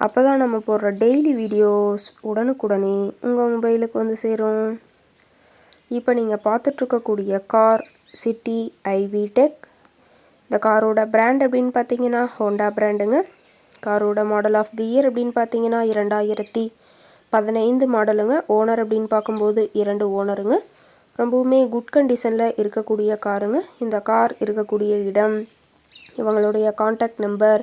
அப்போ தான் நம்ம போடுற டெய்லி வீடியோஸ் உடனுக்குடனே உங்கள் மொபைலுக்கு வந்து சேரும். இப்போ நீங்கள் பார்த்துட்ருக்கக்கூடிய கார் சிட்டி ஐவி டெக் இந்த காரோட பிராண்ட் அப்படின்னு பார்த்தீங்கன்னா ஹோண்டா பிராண்டுங்க காரோட மாடல் ஆஃப் தி இயர் அப்படின்னு பார்த்தீங்கன்னா இரண்டாயிரத்தி பதினைந்து மாடலுங்க ஓனர் அப்படின்னு பார்க்கும்போது இரண்டு ஓனருங்க ரொம்பவுமே குட் கண்டிஷனில் இருக்கக்கூடிய காருங்க இந்த கார் இருக்கக்கூடிய இடம் இவங்களுடைய காண்டாக்ட் நம்பர்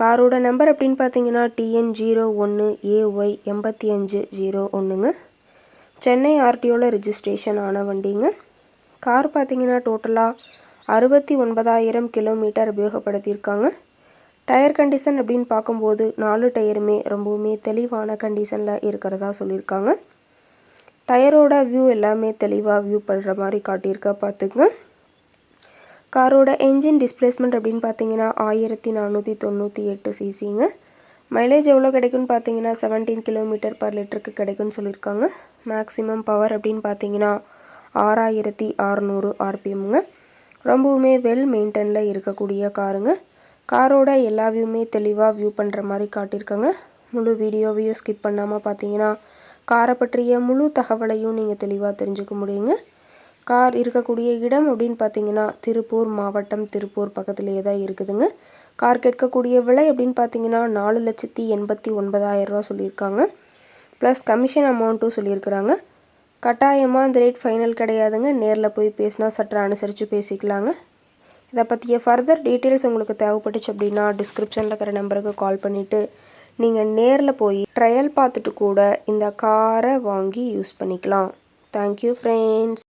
காரோட நம்பர் அப்படின்னு பார்த்தீங்கன்னா டிஎன் ஜீரோ ஒன்று ஏஒய் எண்பத்தி அஞ்சு ஜீரோ ஒன்றுங்க சென்னை ஆர்டிஓவில் ரிஜிஸ்ட்ரேஷன் ஆன வண்டிங்க. கார் பார்த்தீங்கன்னா டோட்டலாக அறுபத்தி ஒன்பதாயிரம் கிலோமீட்டர் உபயோகப்படுத்தியிருக்காங்க. டயர் கண்டிஷன் அப்படின்னு பார்க்கும்போது நாலு டயருமே ரொம்பவுமே தெளிவான கண்டிஷனில் இருக்கிறதா சொல்லியிருக்காங்க. டயரோட வியூ எல்லாமே தெளிவாக வியூ பண்ணுற மாதிரி காட்டியிருக்கா பார்த்துக்குங்க. காரோட என்ஜின் டிஸ்பிளேஸ்மெண்ட் அப்படின்னு பார்த்தீங்கன்னா ஆயிரத்தி நானூற்றி தொண்ணூற்றி எட்டு சிசிங்க மைலேஜ் எவ்வளோ கிடைக்குன்னு பார்த்தீங்கன்னா செவன்டீன் கிலோமீட்டர் பர் லிட்டருக்கு கிடைக்குன்னு சொல்லியிருக்காங்க. மேக்ஸிமம் பவர் அப்படின்னு பார்த்தீங்கன்னா ஆறாயிரத்தி அறநூறு ஆர்பிஎம்ங்க. ரொம்பவுமே வெல் மெயின்டெனில் இருக்கக்கூடிய காருங்க. காரோட எல்லா வியூமே தெளிவாக வியூ பண்ணுற மாதிரி காட்டியிருக்காங்க. முழு வீடியோவையும் ஸ்கிப் பண்ணாமல் பார்த்தீங்கன்னா காரை பற்றிய முழு தகவலையும் நீங்கள் தெளிவாக தெரிஞ்சுக்க முடியுங்க. கார் இருக்கக்கூடிய இடம் அப்படின்னு பார்த்தீங்கன்னா திருப்பூர் மாவட்டம் திருப்பூர் பக்கத்துலேயே தான் இருக்குதுங்க. கார் கேட்கக்கூடிய விலை அப்படின்னு பார்த்தீங்கன்னா நாலு லட்சத்தி எண்பத்தி ஒன்பதாயிரரூவா சொல்லியிருக்காங்க. ப்ளஸ் கமிஷன் அமௌண்ட்டும் சொல்லியிருக்கிறாங்க. கட்டாயமாக அந்த ரேட் ஃபைனல் கிடையாதுங்க. நேரில் போய் பேசினா சற்று அனுசரித்து பேசிக்கலாங்க. இதை பற்றிய ஃபர்தர் டீட்டெயில்ஸ் உங்களுக்கு தேவைப்பட்டுச்சு அப்படின்னா டிஸ்கிரிப்ஷனில் இருக்கிற நம்பருக்கு கால் பண்ணிவிட்டு நீங்கள் நேரில் போய் ட்ரையல் பார்த்துட்டு கூட இந்த காரை வாங்கி யூஸ் பண்ணிக்கலாம். Thank you friends